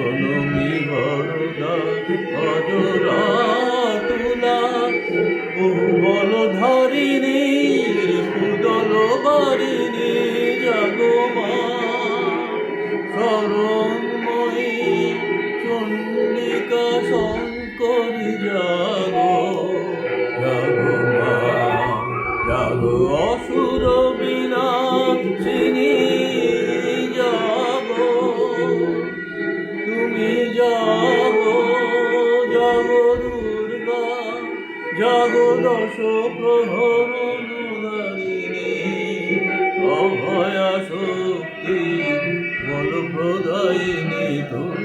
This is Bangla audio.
রনমি বরদা অজরা তুলা। বহু বল ধরিনি কুদল বারিনি শরণময়ী চণ্ডিকা শঙ্করী জাগো। জাগো মা অসুর বিনাশিনী জাগো দশ প্রহরণারিণী অভয়া শক্তি বল প্রদায়িনী তুমি।